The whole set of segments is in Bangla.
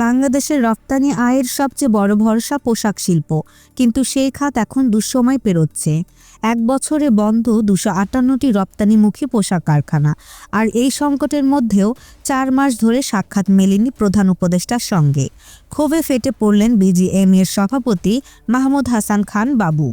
বাংলাদেশের রপ্তানি আয়ের সবচেয়ে বড় ভরসা পোশাক শিল্প। কিন্তু সেই খাত এখন দুঃসময় পেরোচ্ছে। এক বছরে বন্ধ দুশো আটান্নটি রপ্তানিমুখী পোশাক কারখানা। আর এই সংকটের মধ্যেও চার মাস ধরে সাক্ষাৎ মেলেনি প্রধান উপদেষ্টার সঙ্গে। ক্ষোভে ফেটে পড়লেন বিজিএমএর সভাপতি মাহমুদ হাসান খান বাবু।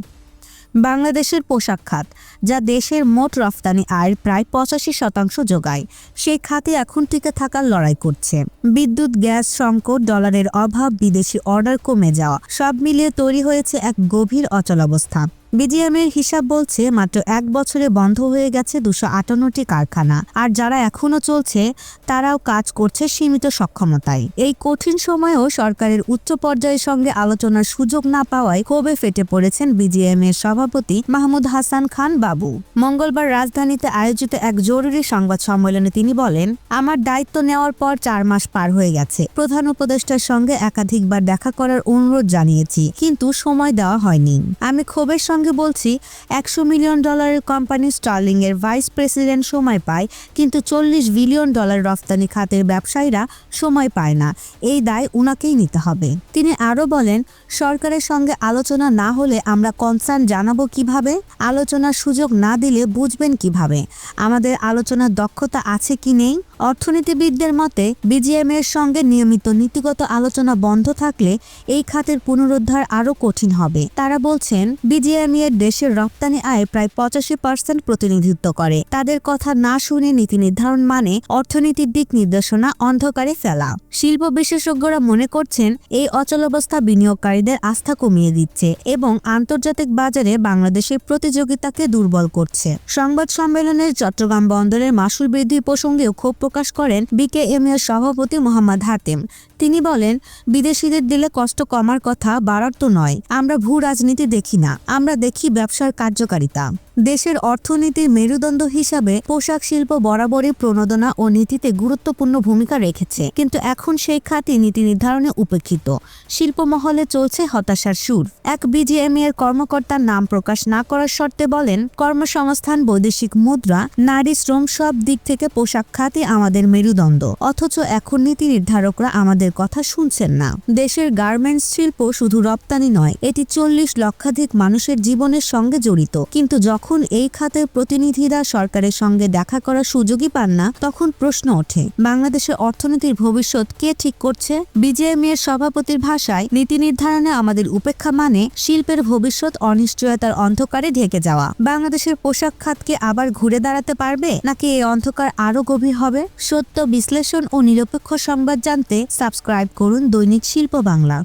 বাংলাদেশের পোশাক খাত, যা দেশের মোট রফতানি আয়ের প্রায় পঁচাশি শতাংশ যোগায়। সেই খাতে এখন টিকে থাকার লড়াই করছে। বিদ্যুৎ, গ্যাস, সংকট, ডলারের অভাব, বিদেশি অর্ডার কমে যাওয়া, সব মিলিয়ে তৈরি হয়েছে এক গভীর অচলাবস্থা। বিজিএমের হিসাব বলছে মাত্র এক বছরে বন্ধ হয়ে গেছে দুশো আটান্নটি কারখানা। আর যারা এখনও চলছে, তারাও কাজ করছে সীমিত সক্ষমতায়। এই কঠিন সময়েও সরকারের উচ্চ পর্যায়ের সঙ্গে আলোচনার সুযোগ না পাওয়ায় ক্ষোভে ফেটে পড়েছেন বিজিএম এর সভাপতি মাহমুদ হাসান খান বাবু। মঙ্গলবার রাজধানীতে আয়োজিত এক জরুরি সংবাদ সম্মেলনে তিনি বলেন, আমার দায়িত্ব নেওয়ার পর চার মাস পার হয়ে গেছে। প্রধান উপদেষ্টার সঙ্গে একাধিকবার দেখা করার অনুরোধ জানিয়েছি, কিন্তু সময় দেওয়া হয়নি। আমি ক্ষোভের বলছি, একশো মিলিয়ন ডলারের কোম্পানি স্টার্লিং এর ভাইস প্রেসিডেন্ট সময় পায়, কিন্তু চল্লিশ বিলিয়ন ডলার রফতানি খাতের ব্যবসায়ীরা সময় পায় না। এই দায় উনাকেই নিতে হবে। তিনি আরও বলেন, সরকারের সঙ্গে আলোচনা না হলে আমরা কনসার্ন জানাব কীভাবে? আলোচনার সুযোগ না দিলে বুঝবেন কীভাবে? আমাদের আলোচনার দক্ষতা আছে কি নেই? অর্থনীতিবিদদের মতে বিজিএম এর সঙ্গে নিয়মিত নীতিগত আলোচনা বন্ধ থাকলে এই খাতের পুনরুদ্ধার আরও কঠিন হবে। তারা বলছেন বিজিএম এর দেশের রপ্তানি আয় প্রায় পঁচাশি পার্সেন্ট প্রতিনিধিত্ব করে। তাদের কথা না শুনে নীতি নির্ধারণ মানে অর্থনীতির দিক নির্দেশনা অন্ধকারে ফেলা। শিল্প বিশেষজ্ঞরা মনে করছেন, এই অচলাবস্থা বিনিয়োগকারীদের আস্থা কমিয়ে দিচ্ছে এবং আন্তর্জাতিক বাজারে বাংলাদেশের প্রতিযোগিতাকে দুর্বল করছে। সংবাদ সম্মেলনে চট্টগ্রাম বন্দরের মাসুল বৃদ্ধি প্রসঙ্গেও ক্ষোভ প্রকাশ করেন বিকেএম এর সভাপতি মোহাম্মদ হাতেম। তিনি বলেন, বিদেশিদের দিলে কষ্ট কমার কথা বাড়ার তো নয়, আমরা ভূ রাজনীতি দেখি না, আমরা দেখি ব্যবসার কার্যকারিতা। দেশের অর্থনীতির মেরুদণ্ড হিসাবে পোশাক শিল্প বরাবরই প্রণোদনা ও নীতিতে গুরুত্বপূর্ণ ভূমিকা রেখেছে। কিন্তু এখন সেই খাতে নীতি নির্ধারণে উপেক্ষিত। শিল্প মহলে চলছে হতাশার সুর। এক বিজিএমই এর কর্মকর্তার নাম প্রকাশ না করার শর্তে বলেন, কর্মসংস্থান, বৈদেশিক মুদ্রা, নারী শ্রম সব দিক থেকে পোশাক খাতে আমাদের মেরুদণ্ড। অথচ এখন নীতি নির্ধারকরা আমাদের কথা শুনছেন না। দেশের গার্মেন্টস শিল্প শুধু রপ্তানি নয়, এটি চল্লিশ লক্ষাধিক মানুষের জীবনের সঙ্গে জড়িত। কিন্তু যখন এই খাতের প্রতিনিধিরা সরকারের সঙ্গে দেখা করার সুযোগই পান না, তখন প্রশ্ন ওঠে, বাংলাদেশের অর্থনীতির ভবিষ্যৎ কে ঠিক করছে? বিজেএম এর সভাপতির ভাষায়, নীতি নির্ধারণে আমাদের উপেক্ষা মানে শিল্পের ভবিষ্যৎ অনিশ্চয়তার অন্ধকারে ঢেকে যাওয়া। বাংলাদেশের পোশাক খাতকে আবার ঘুরে দাঁড়াতে পারবে? নাকি এই অন্ধকার আরও গভীর হবে? সত্য বিশ্লেষণ ও নিরপেক্ষ সংবাদ জানতে সাবস্ক্রাইব করুন দৈনিক শিল্প বাংলা।